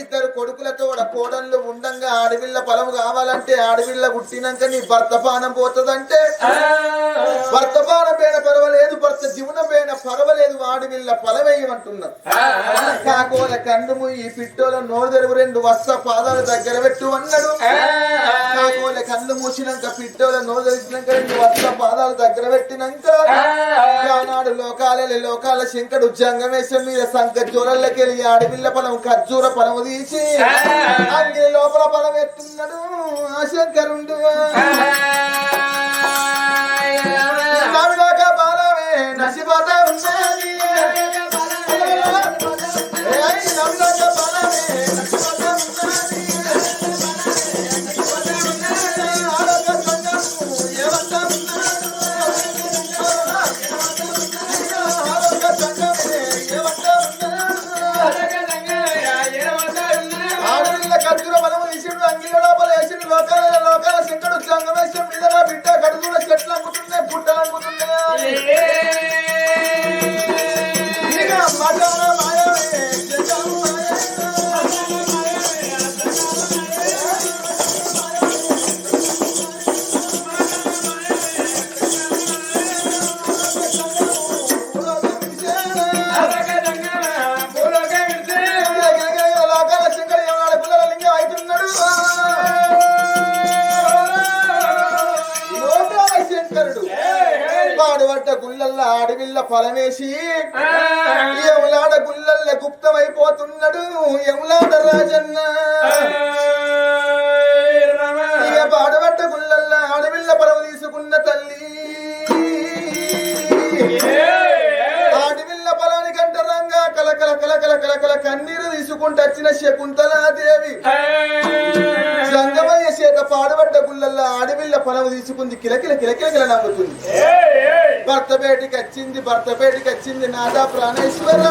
ఇద్దరు కొడుకులతో కోడళ్ళు ఉండంగా ఆడవిల్ల పొలం కావాలంటే ఆడవిల్ల పుట్టినాక నీ భర్త పానం పోతుందంటే. భర్త పానం పైన పర్వాలేదు భర్త జీవనం పైన పర్వాలేదు ఆడవిల్ల పొలవేయమంటున్నారు కాకోల కండు ఈ పిట్టోల నోరు తెరువు రెండు వస్త పాదాలు దగ్గర పెట్టు అన్నాడు. కాకోల కళ్ళు మూసినాక పిట్టోల నోరు తెరిచినాక రెండు వస్త పాదాలు దగ్గర పెట్టినాక ఆనాడు లోకాల లోకాల శంకడు జంగమేశం మీద సంక జ్వరల్లకెళ్ళి ఆడపిల్ల పొలం ఖర్జూర పొలము తీసి అంగి లోపల పొలం ఎత్తున్నాడు ఆ శంకరుండు నవిలాక బాలమే నసిపోతా ఉన్నది ఏయ్ నవిలాక బాలమే ఫలమేసి ఎములాడ గుళ్ళల్ల గుప్తమైపోతున్నాడు. ఎములాడ రాజన్న. కలకల కలకల కన్నీరు తీసుకుంటూ వచ్చిన శకుంతలాదేవి. సంగమయ్య చేత పాడబడ్డ గుళ్ళల్లో ఆడవిల్ల పొలం తీసుకుంది. కిలకిల కిలకిలకిల నవ్వుతుంది. భర్త బయటికి వచ్చింది భర్త బయటికి వచ్చింది నాదా ప్రాణేశ్వర.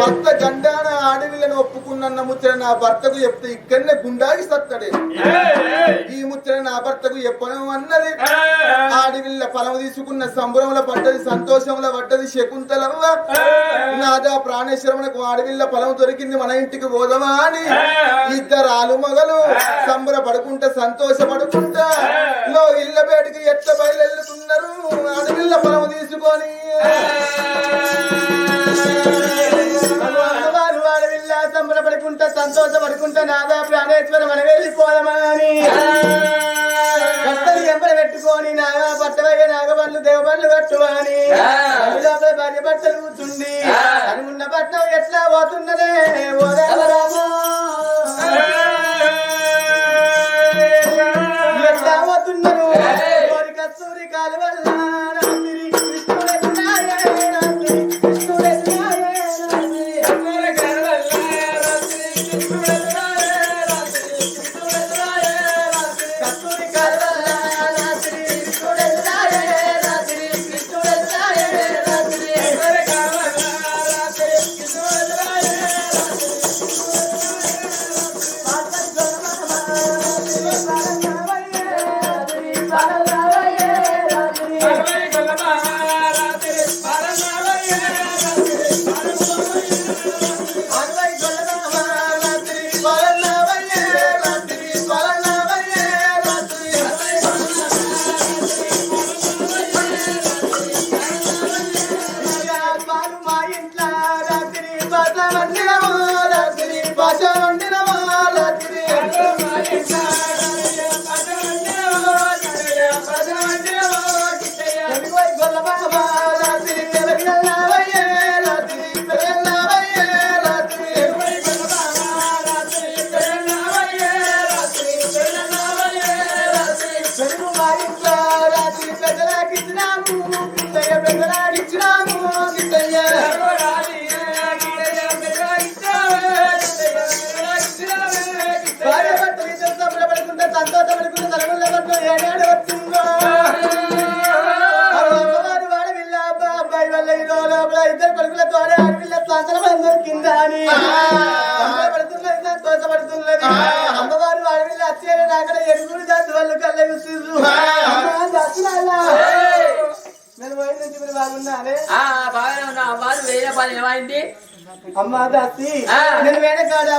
భర్త గండాన ఆడవిల్లను ఒప్పుకున్న ముచ్చట నా భర్తకు చెప్తే ఇక్కడనే గుండాగి సత్తడే. ఈ ముచ్చట నా భర్తకు చెప్పను అన్నది. ఆడవిల్ల పొలం తీసుకున్న సంబరంలో పడ్డది సంతోషంలో పడ్డది శకుంతలవ్వ. నాదా ప్రాణేశ్వరమునకు ఆడవిల్ల పొలం దొరికింది మన ఇంటికి పోదమా అని. ఇద్దరు ఆలు మగలు సంబరపడుకుంటా సంతోషపడుకుంటా లో ఇళ్ళ బయటికి ఎట్ల బయలుతున్నారు ఆడవిల్ల పొలం తీసుకొని. వారు ఆడవిల్ల సంబరపడుకుంటా సంతోషపడుకుంటా నాదా ప్రాణేశ్వర వెళ్ళిపోదమా అని. భర్తలు ఎంబడి పెట్టుకొని నాగా పట్టవయ్య నాగబళ్ళు దేవబళ్ళు కట్టువాని భార్య బట్టలు కూర్చుండి పోతున్నదే అమ్మా దాసి. నేను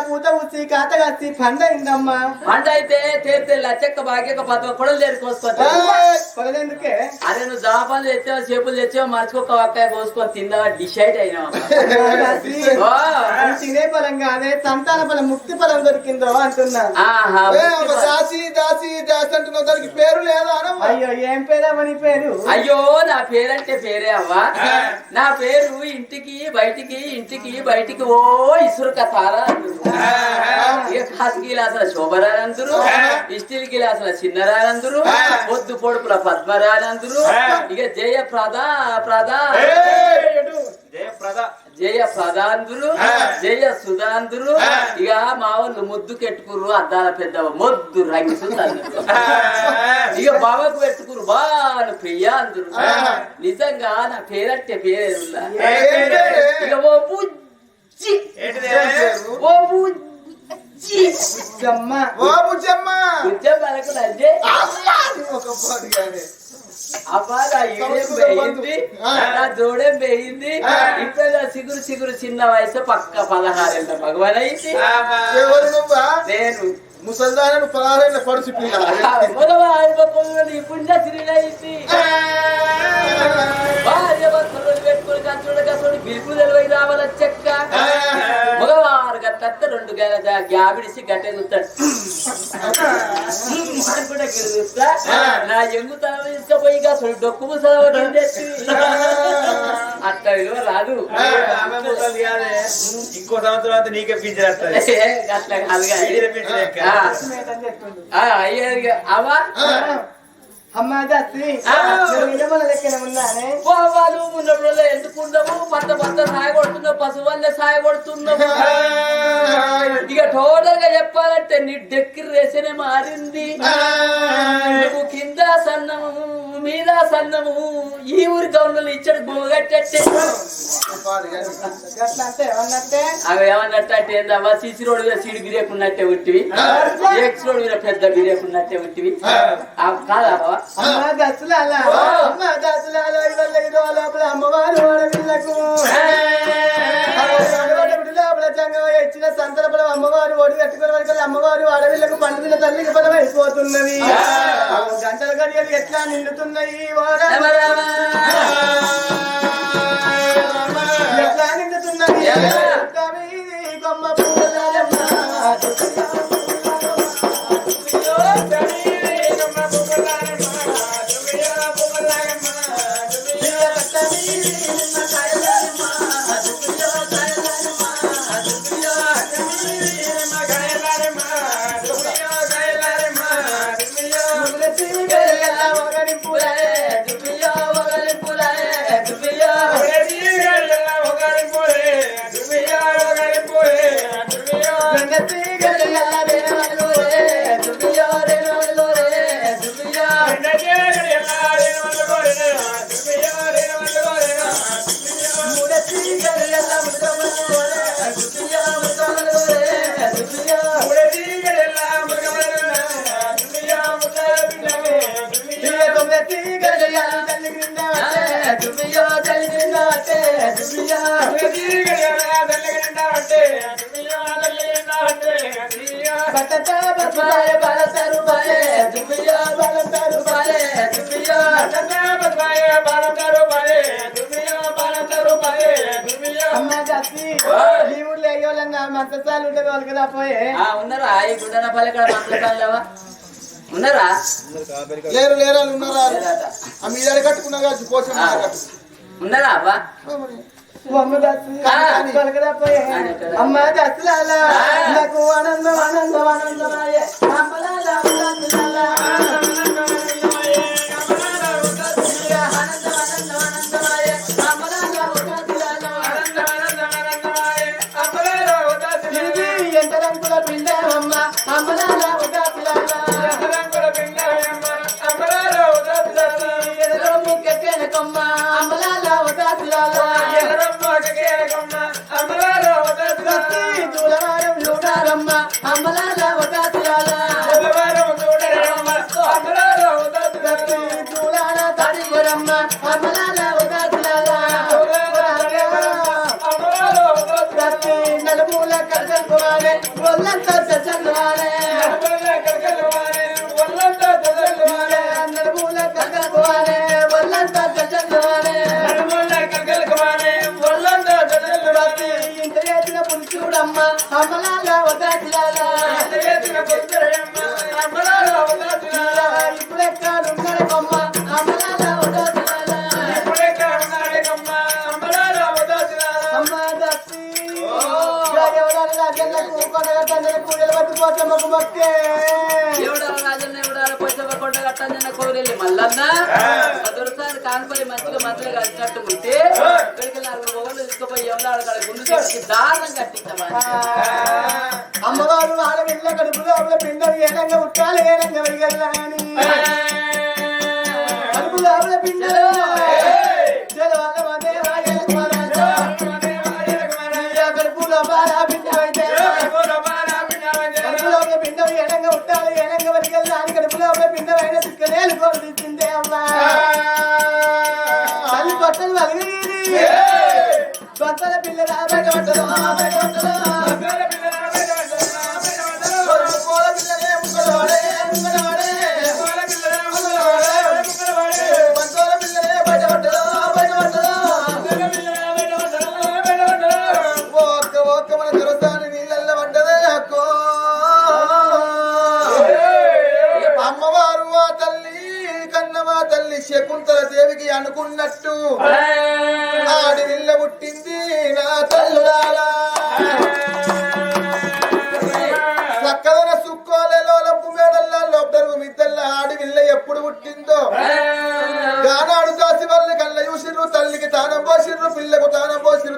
పూత కాత కత్తి పండ అయిందమ్మా పంట అయితే తేరితే లచ్చక్క భాగ్యక పదవ కొడలు తెరుకోసుకోవచ్చు కొలదెందుకే అరే నువ్వు జాపాలు తెచ్చావు చేపులు తెచ్చావు మర్చిపోక ఒక్కాయ కోసుకొని తిందా డిసైడ్ అయినావు. అది తినే కాదే సంతాన ఫలం ముక్తి ఫలం దొరికిందో అంటున్నాను అమ్మ దాసి దాసి దాసి అంటున్నావు దానికి పేరు లేదా అయ్యో ఏం పేరమ్మని పేరు? అయ్యో. నా పేరంటే పేరే అవ్వా. నా పేరు ఇంటికి బయటికి ఇంటికి బయటికి ఓ ఇసురుక తారా అంటురు. ఇక కాసు గిలాసుల శోభరానందురు ఇస్టిల్ గిలాసుల చిన్నరానందురు పొద్దు పొడుపుల పద్మరానందురు ఇక జయ ప్రదా. ప్రదా జయ ప్రధాందురు జయ సుధాందురు ఇక మా వాళ్ళు ముద్దు కెట్టుకుర్రు అద్దాల పెద్ద మొద్దు రంగు ఇక బావకు పెట్టుకురు బాను ప్రియ అందురు నిజంగా నా పేరంటే పేరు ఇక ఓ బుజ్జి ఓ బుజ్జి. ఓ బుజ్జమ్మ. ఒక కానీ. జోడేం ఇప్పుడు సిగురు సిగురు చిన్న వయసు పక్క పదహారేళ్ళ భగవాన్ అయింది నేను. ముసల్దానను పదహారేళ్ళ పడుచు భార్య భర్తలు పెట్టుకుని కచ్చుడు కచ్చుడు బిల్కులు గల గ్యాబిడిసి గట్టె చూస్తాడు కూడా చూస్తా నా ఎంగు తల తీసుకుపోయి కాసుడు డొక్కు ముసలి అట్లా విలువ రాదు. ఇంకో సంవత్సరం నీకే అట్లా కాదు అయ్యేది అవా అమ్మ ఉన్నానే. ఎందుకు ఉండవు? ఇక టోటల్గా చెప్పాలంటే నీ డెక్కి రేసనే మారింది. నువ్వు కింద సన్నము మీద సన్నము ఈ ఊరి గౌన్లు ఇచ్చడు గోగట్టెట్టే. అవి ఏమన్నట్టు అంటే ఏందమ్మా సిసి రోడ్ మీద సీడు బిరేకున్నట్టే ఉట్టివి. ఎక్స్ రోడ్ మీద పెద్ద బిరేకున్నట్టే ఉట్టివి. ఆ, కాదా? అమ్మ దసలాల అమ్మ లోపల అమ్మవారు చంగవ ఇచ్చిన సంతలపల అమ్మవారు ఒడి కట్టుకున్న వరకు అమ్మవారు అడవిళ్ళకు పండుగ తల్లికి ఫలం అయిపోతున్నది. గంటల గడియలు ఎట్లా నిండుతున్నాయి ఎట్లా నిండుతున్నది కొమ్మ మంతసాలు ఉంటుంది వాళ్ళకి రా పోయే. ఆ, ఉన్నారా? ఈ గుండెన పల్లెక్కడ మాట్లాడతావా ఉన్నారా? లేరు లేరు ఉన్నారా? మీద కట్టుకున్నా కాదు ఆ. ఉన్నారా అబ్బా? అమ్మ దస్సులాల నాకు ఆనందం ఆనందం ఆనందమాయే అమ్మలాల ఒక అమలాల వదాటులాల అమలాల వదాటులాల ఇప్పుడే కాదు కరకమ్మ అమలాల వదాటులాల ఇప్పుడే కాదు కరకమ్మ అమలాల వదాటులాల అమ్మ దత్తి. గారి ఎవడాల రాజన్న కూకొనగా తండ్రి కూడలు పట్టుకోతే మాకు భక్తే కానుపల్లి మంచిగా మంచిగా కలిసినట్టు ఉంటే ఇక్కడికి నాలుగు మొగలు తీసుకుపోయి ఎవరు గుండు చేసి దారుణం కట్టించమని అమ్మవారు ఆడవిల్ల కడుపులో ఆవిడ పిండం ఏనంగా ఉట్టాలి ఏనంగా పిండం ఎలకమరాజా. ఈ కడుపులో కడుపులో ఆవిడ పిండం ఏనంగా ఉట్టాలి ఏనంగా వెలిగల్లాని కడుపులో ఆవిడ పిండమైన తిక్కనేలు కోరుతుందే అమ్మా. బట్టలు వలిగేది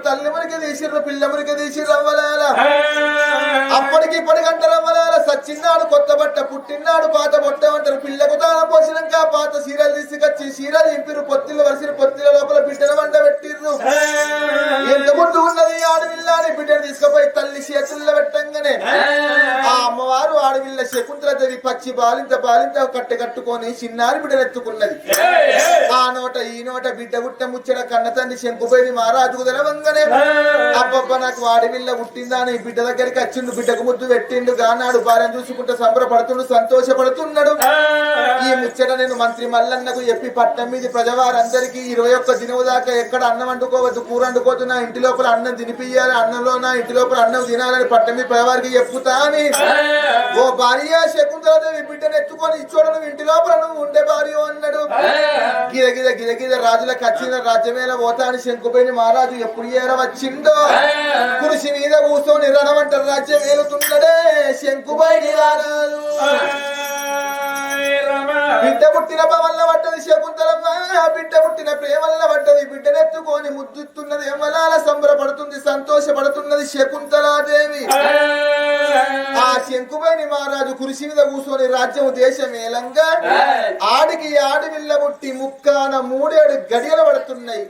తానం పోసిర్రు తల్లి మురికి తీసిర్రు పిల్ల మురికి తీసిర్రు అవ్వలాల. అప్పటికి ఇప్పటి గంటలు అవ్వలాల. సచ్చిన్నాడు కొత్త బట్ట పుట్టినాడు పాత బొట్ట అంటారు. పిల్లకు తానం పోసినాక పాత సీరలు తీసుకొచ్చి సీరలు ఇంపిరు పొత్తిలు వరిసిన పొత్తిల లోపల బిడ్డల వంట పెట్టిర్రు. ఎంత ముందు ఉన్నది ఆడవిల్ల అని బిడ్డను తీసుకుపోయి తల్లి చేతుల్లో పెట్టంగానే. ఆ అమ్మవారు ఆడవిల్ల శకుంతల దేవి పచ్చి బాలింత బాలింత కట్టె కట్టుకొని చిన్నారి బిడ్డను ఎత్తుకున్నది. ఆ నోట ఈ నోట బిడ్డ పుట్ట ముచ్చట కన్న తండ్రి శంకుపోయి మహారాజుకు తెలవంగానే. అబ్బబ్బ నాకు వాడివిల్ల పుట్టిందా అని బిడ్డ దగ్గరికి వచ్చిండు బిడ్డకు ముద్దు పెట్టిండు గానాడు భార్యను చూసుకుంటూ సంబరపడుతుండు సంతోషపడుతున్నాడు. ఈ ముచ్చట నేను మంత్రి మల్లన్నకు చెప్పి పట్నం మీద ప్రజవారందరికీ ఇరవై ఒక్క దినము దాకా ఎక్కడ అన్నం వండుకోవద్దు కూర వండుకోవద్దు నా ఇంటి లోపల అన్నం తినిపియాలి అన్నంలో నా ఇంటి లోపల అన్నం తినాలని పట్నం మీద ప్రజవారికి చెప్పుతా అని. ఓ భార్య శకుంతలదేవి బిడ్డను ఎత్తుకొని ఇచ్చోడు నువ్వు ఇంటి లోపల నువ్వు ఉండే భార్య అన్నాడు. గిద గిద రాజులకు వచ్చిన రాజ్యమేళ పోతా అని శంకుపోయిన మహారాజు ఎప్పుడు ఏర వచ్చిందో కురిసి మీద కూర్చొని రణమంటారు రాజ్యం ఏలుతున్నడే శంకుబడి రాదు బిడ్డ పుట్టిన వల్ల పడ్డది శకుంతలమ్మ. బిడ్డ పుట్టిన ప్రేమల్ల పడ్డది బిడ్డనెత్తుకొని ముద్దుతున్నది ఎమ్మలాల సంబరపడుతుంది సంతోషపడుతున్నది శకుంతలాదేవి. ఆ శంకుపైని మహారాజు కురిసి మీద కూర్చొని రాజ్యం దేశం ఏలంగా ఆడికి ఆడి విల్ల పుట్టి ముక్కాన మూడేడు గడియలు పడుతున్నాయి.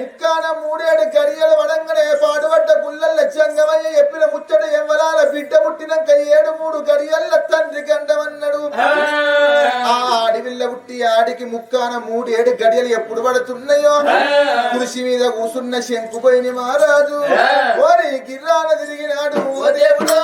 ముక్కాన మూడేడు గడియలు పడంగానే పాడుపడ్డ గుళ్ళల్ల జంగమయ్య చెప్పిన ముచ్చట ఎవ్వరాల బిడ్డ పుట్టినాక ఏడు మూడు గడియల్ల తండ్రి గండమన్నాడు. ఆ అడవిల్ల పుట్టి ఆడికి ముక్కాన మూడేడు గడియలు ఎప్పుడు పడుతున్నాయో? కృషి మీద కూసున్న శంకుపోయిన మహారాజు. ఓరి గిర్రాన తిరిగినాడు. ఓ దేవుడు.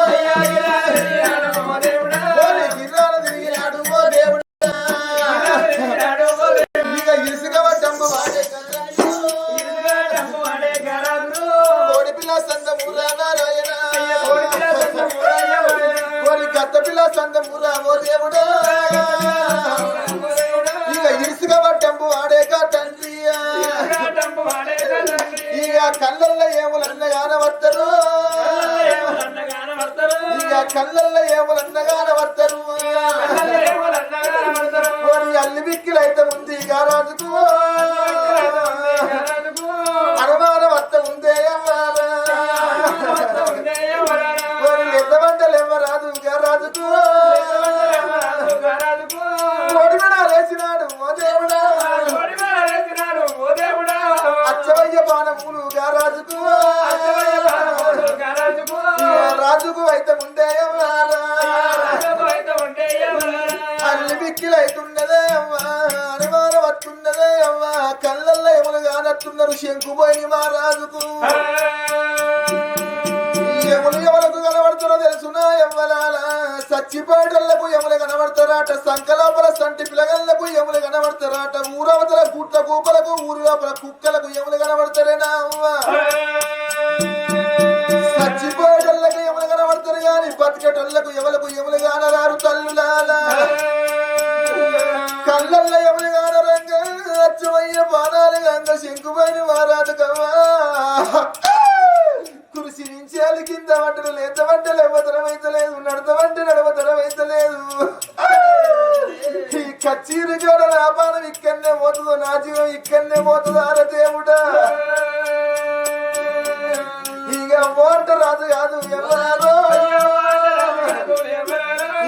రాజు కాదు ఎవరారో?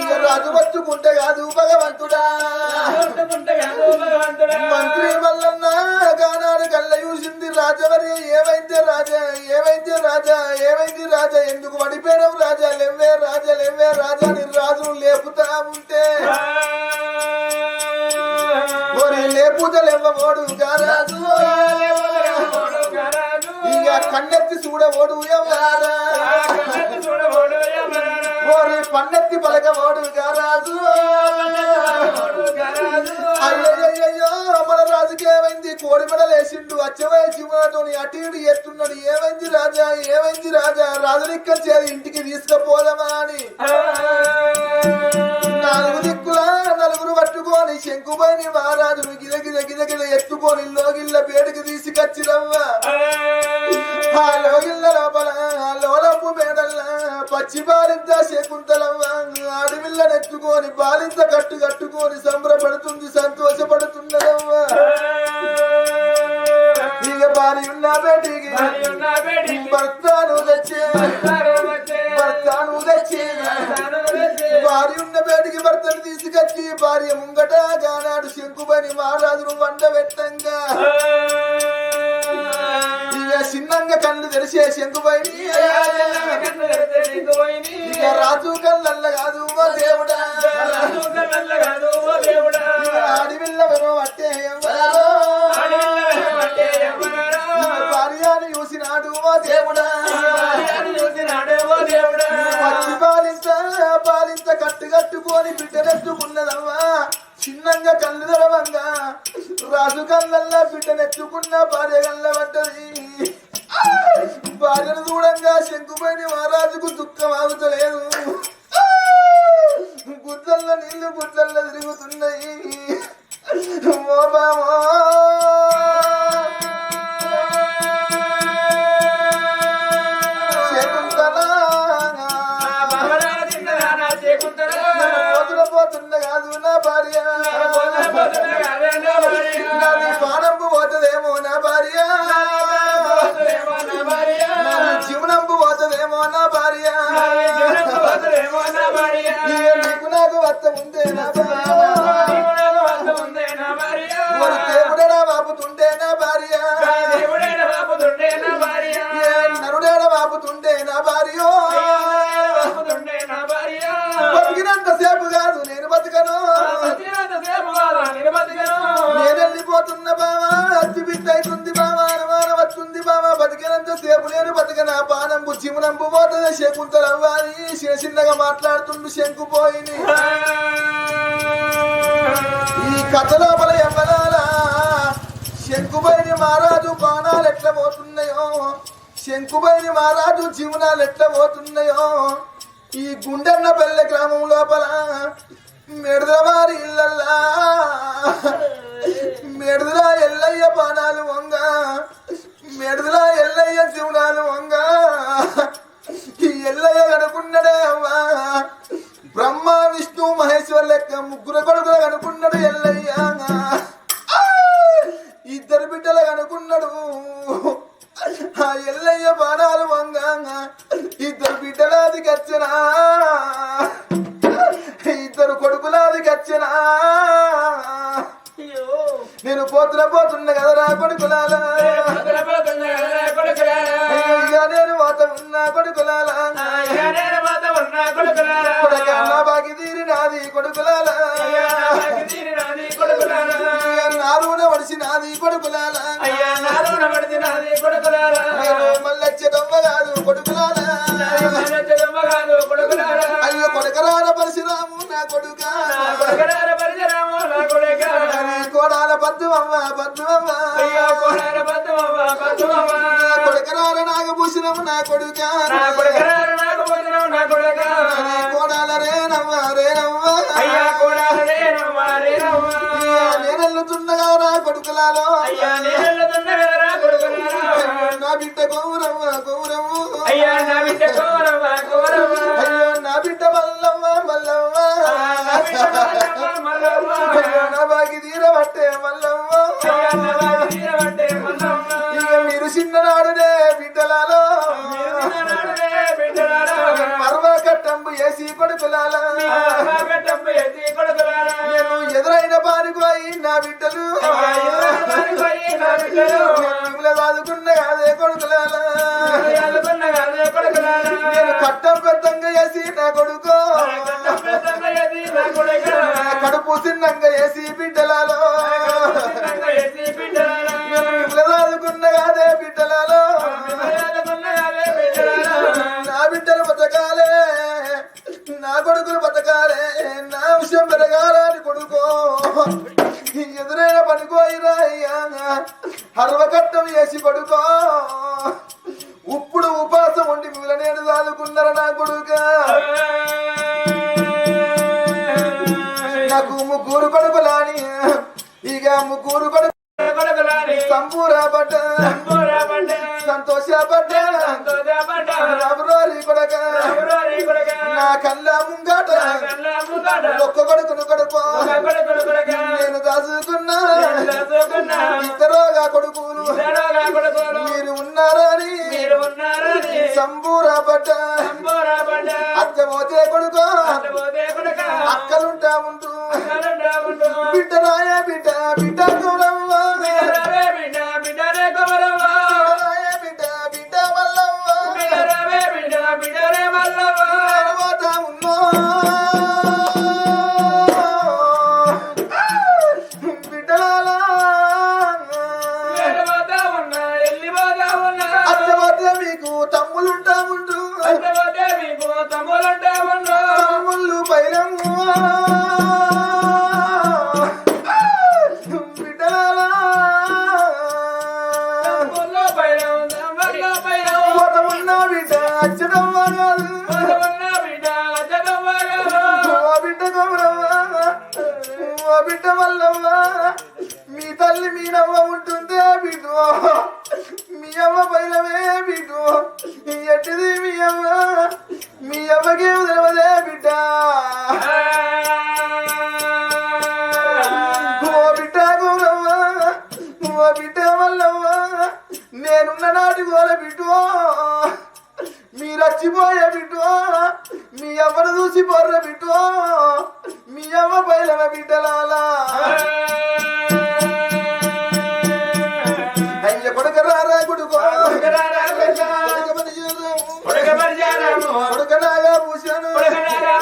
ఇక రాజు పట్టుకుంటే కాదు భగవంతుడా. మంత్రి వల్లన్న గానాడు కళ్ళ చూసింది రాజవరి. ఏమైంది రాజా? ఏమైంది రాజా? ఏమైంది రాజా? ఎందుకు పడిపోయినావు రాజా? లేవే రాజా లేవే రాజా నీ రాజు లేపుతా ఉంటే. ఓరి లేపుతా లేవోడు గారాజు పన్నెత్తి కన్నెత్తి చూడవోడు ఎవరారా ఓరి పన్నెత్తి పలకవోడు గారాజు. అయ్యయ్యో మన ఏమైంది? కోడి మెడలేసిండు అచ్చవయ శివతోని అటు ఇటు ఎత్తున్నాడు. ఏమైంది రాజా? ఏమైంది రాజా? రాజునిక్క చేరి ఇంటికి తీసుకుపోదామా అని. నాలుగు దిక్కులా నలుగురు పట్టుకొని శంకుపోయిన మహారాజును గిరగిర గిరగిర గిద ఎత్తుకొని లోగిళ్ళ పేడికి తీసుకొచ్చిరవ్వా ఆ లోగిళ్ళ లోపల ఆ లోలపు మేడల్ల పచ్చి బాలింత శకుంతలవ్వ అడవిళ్ళ నెత్తుకొని బాలింత కట్టు కట్టుకొని సంబరపడుతుంది సంతోషపడుతున్నదవ్వా. ఇక బారి ఉన్న బేటికి భర్తను తెచ్చే భర్తను తెచ్చే భార్య ఉన్న బేటికి భర్తను తీసుకొచ్చి భార్య ముంగట గానాడు శంకుపని మహారాజును వంట పెట్టంగా. చిన్నంగా కళ్ళు తెరిసే శంకుపైని ఇక రాజు కళ్ళల్ల కాదు ఓ దేవుడా. అడవిల్ల వెనో అట్టే భార్యను చూసినాడు ఓ దేవుడా. వచ్చి పాలింత పాలింత కట్టు కట్టుకొని బిడ్డనెత్తుకున్నదమ్మా చిన్నంగా కళ్ళు తెరవంగా రాజు కళ్ళల్లా బిడ్డనెత్తుకున్న భార్య భార్య. బతికినంత సేపు కాదు నేను బతకను. నేను వెళ్ళిపోతున్న బావా అచ్చి బిడ్డ అవుతుంది బావా అనుమానం వస్తుంది బావా. బతికినంత సేపు నేను బతకన. పానంబు చిమునంబు పోతుంది శకుంతలవ్వాలి చిన్న చిన్నగా మాట్లాడుతుండు శంకుపోయిని ఈ కథ శంకుబైని మహారాజు జీవనాలు ఎట్లా పోతున్నాయో? ఈ గుండెన్న పల్లె గ్రామం లోపల మెడదవారి ఇళ్ళల్లా. మెడదల ఎల్లయ్య బాణాలు వంగ. మెడదల ఎల్లయ్య జీవనాలు వంగ. ఈ ఎల్లయ్య కనుకున్నాడే అవ్వా. బ్రహ్మ విష్ణు మహేశ్వర్ లెక్క ముగ్గురు కొడుకులు కనుకున్నాడు ఎల్లయ్య. ఇద్దరు బిడ్డలు కనుకున్నాడు ఆ ఎల్లయ్య బాణాలు వంగ ఇద్దరు బిడ్డలాది కచ్చనా ఇద్దరు కొడుకులాది కచ్చనా నేను పోతున్న పోతున్న కదరా కొడుకులాలా నా బిడ్డ గౌరవ గౌరవు. అయ్యా నా బిడ్డ గౌరవ గౌరవ. అయ్యో నా బిడ్డ మల్లవ్వ మల్లవ్వ నా బాగి తీరబట్టే మల్లవ్వ ఏసీ కొడుకులాలో. కొడుకు నా నా బిడ్డలు మిమ్మల్ని చదువుకున్న అదే కొడుకులాలా నేను కట్టం పెద్దంగా వేసి నా కొడుకు. కడుపు చిన్నంగా వేసి బిడ్డలాలో మిమ్మల్ని బిడ్డలాలో నా బిడ్డలు బతకాలే నా కొడుకులు బతకాలే నా విషయం పెరగాలని కొడుకో. ఎదురైన పనికోయిరా అయ్యా హర్వకట్టం వేసి పడుకో. ఓ బిడ్డ మల్లవ్వ నేనున్న నాటి గోల బిడ్డో. మీరు వచ్చిపోయే బిడ్డో. మీ అమ్మను చూసి పోర్ర బిడ్డో. మీ అమ్మ పైలమ బిడ్డలాలా. అయ్య కొడుక రారా కొడుకో కొడుక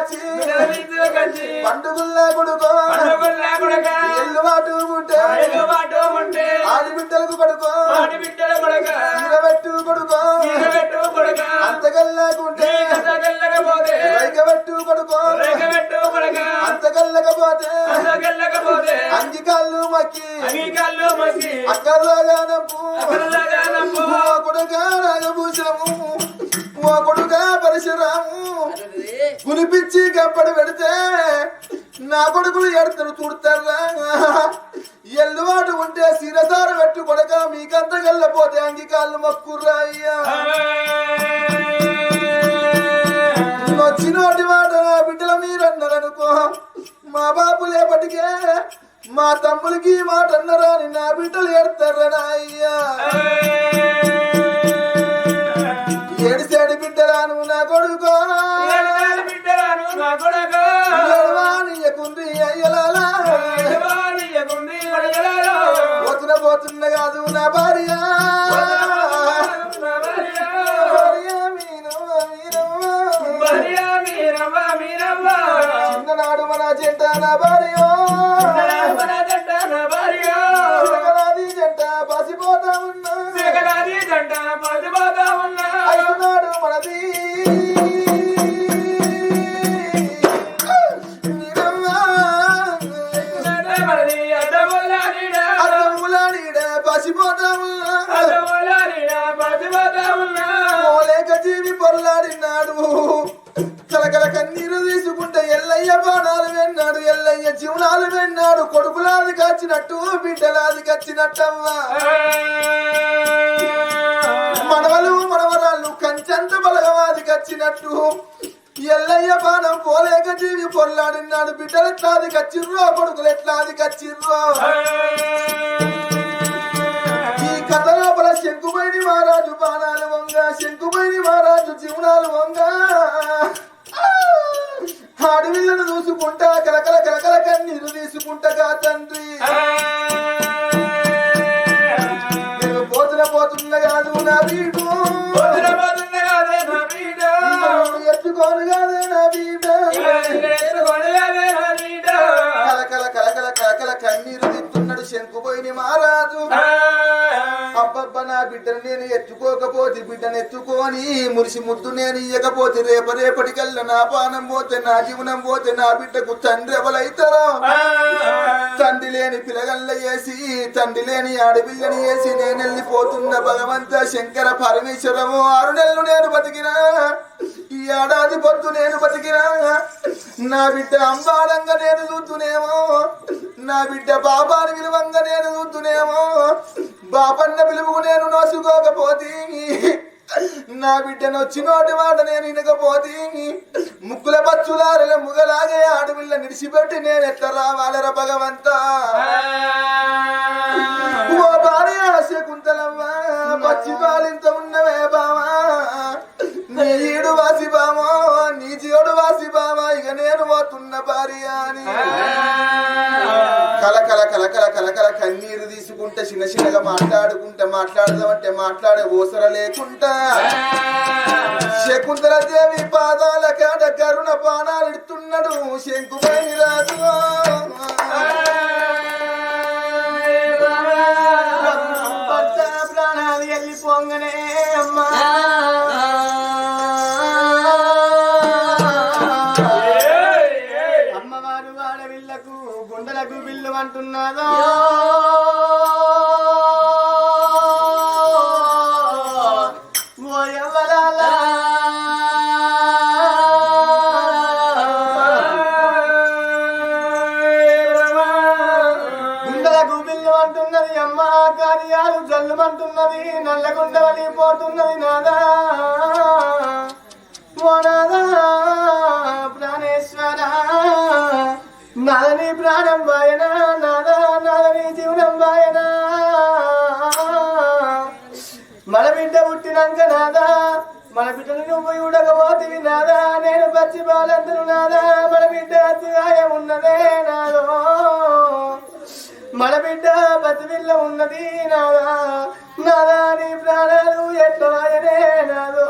విసుకచ్చి పండుగల కొడుకో. ఉంటే. ఆడిబిడ్డలకు కొడుకో. ఇరవెట్టు కొడుకో. అంతగల్లకుంటే రైకబెట్టు కొడుకో. అంతగల్లకపోతే అంగికాళ్ళు మక్కి. అక్కర్లాగా నంపు ఓ కొడుక రాగభూషణము ఓ కొడుక పరశురాము కునిపించి గప్పడి పెడితే నా కొడుకులు ఎడతను చూడతారా ఎల్లువాటు ఉంటే శిరసారు పెట్టు కొడక మీకంత గల్లపోతే అంగికాళ్ళు మక్కుర్రా అయ్యా. వచ్చినోటి మాట నా బిడ్డల మీరన్నారనుకో. మా బాబు లేపటికే మా తమ్ములకి ఈ మాట అన్నరా అని నా బిడ్డలు ఎడతారా అయ్యా. ఏడిసేడు బిడ్డరాను నా కొడుకో. అయ్యలాలా పోతున్న కాదు నా భార్య. వచ్చినట్టు. ఎల్లయ్య బాణం పోలేక జీవి పొల్లాడినాడు బిడ్డలు ఎట్లాది కచ్చిర్రో కొడుకులు ఎట్లాది కచ్చిర్రో. ఈ కథ లోపల శంకుమైని మహారాజు బాణాలు వంగ శంకుమైని మహారాజు జీవనాలు వంగ. అడవిళ్ళను చూసుకుంటా కలకల కలకల కన్నీరు తీసుకుంటగా తండ్రి. శంకుపోయిన మహారాజు. అబ్బబ్బ నా బిడ్డను నేను ఎత్తుకోకపోతే బిడ్డను ఎత్తుకొని మురిసి ముద్దు నేను ఇయ్యకపోతే రేప రేపటికల్లా నా పానం పోతే నా జీవనం పోతే నా బిడ్డకు తండ్రి ఎవరైతారో? తండ్రి లేని పిలగల్ల వేసి తండ్రి లేని ఆడపిల్లని వేసి నేను వెళ్ళిపోతున్న భగవంత శంకర పరమేశ్వరము ఆరు నెలలు నేను బతికినా. ఈ ఏడాది పొద్దు నేను బతికినా. నా బిడ్డ అంబాడంగా నేను చూద్దునేమో నా బిడ్డ బాబాని విలువంగా నేను చూద్దునేమో. బాపన్న పిలుపుకు నేను నోసుకోకపోతే నా బిడ్డను వచ్చి నోటి మాట నేను ఇనకపోతే ముక్కుల పచ్చులారల ముగలాగే ఆడపిల్ల నిడిచిపెట్టి నేను ఎట్లా రావాలరా భగవంతా? ఓ భార్య శకుంతలమ్మ పచ్చి పాలింత ఉన్నవే బావా. నీ ఈడు వాసి బామో నీ జీవుడు వాసి బావా ఇక నేను పోతున్న భార్య అని. కల కల కల కల కల కల కన్నీరు తీసుకుంటే చిన్న చిన్నగా మాట్లాడుకుంటే మాట్లాడదామంటే మాట్లాడే ఓసర లేకుండా శకుంతల దేవి పాదాల కాడ కరుణ పానాలు ఇడుతున్నాడు శంకుపై రాజు మన బిడ్డలు నువ్వు చూడకపోతివి నాదా? నేను పచ్చి బాలంతులు నాదా? మన బిడ్డ అతిగాయం ఉన్నదే నాదో? మన బిడ్డ పసిపిల్ల ఉన్నది నాదా? నాదా నీ ప్రాణాలు ఎట్లనే నాదో?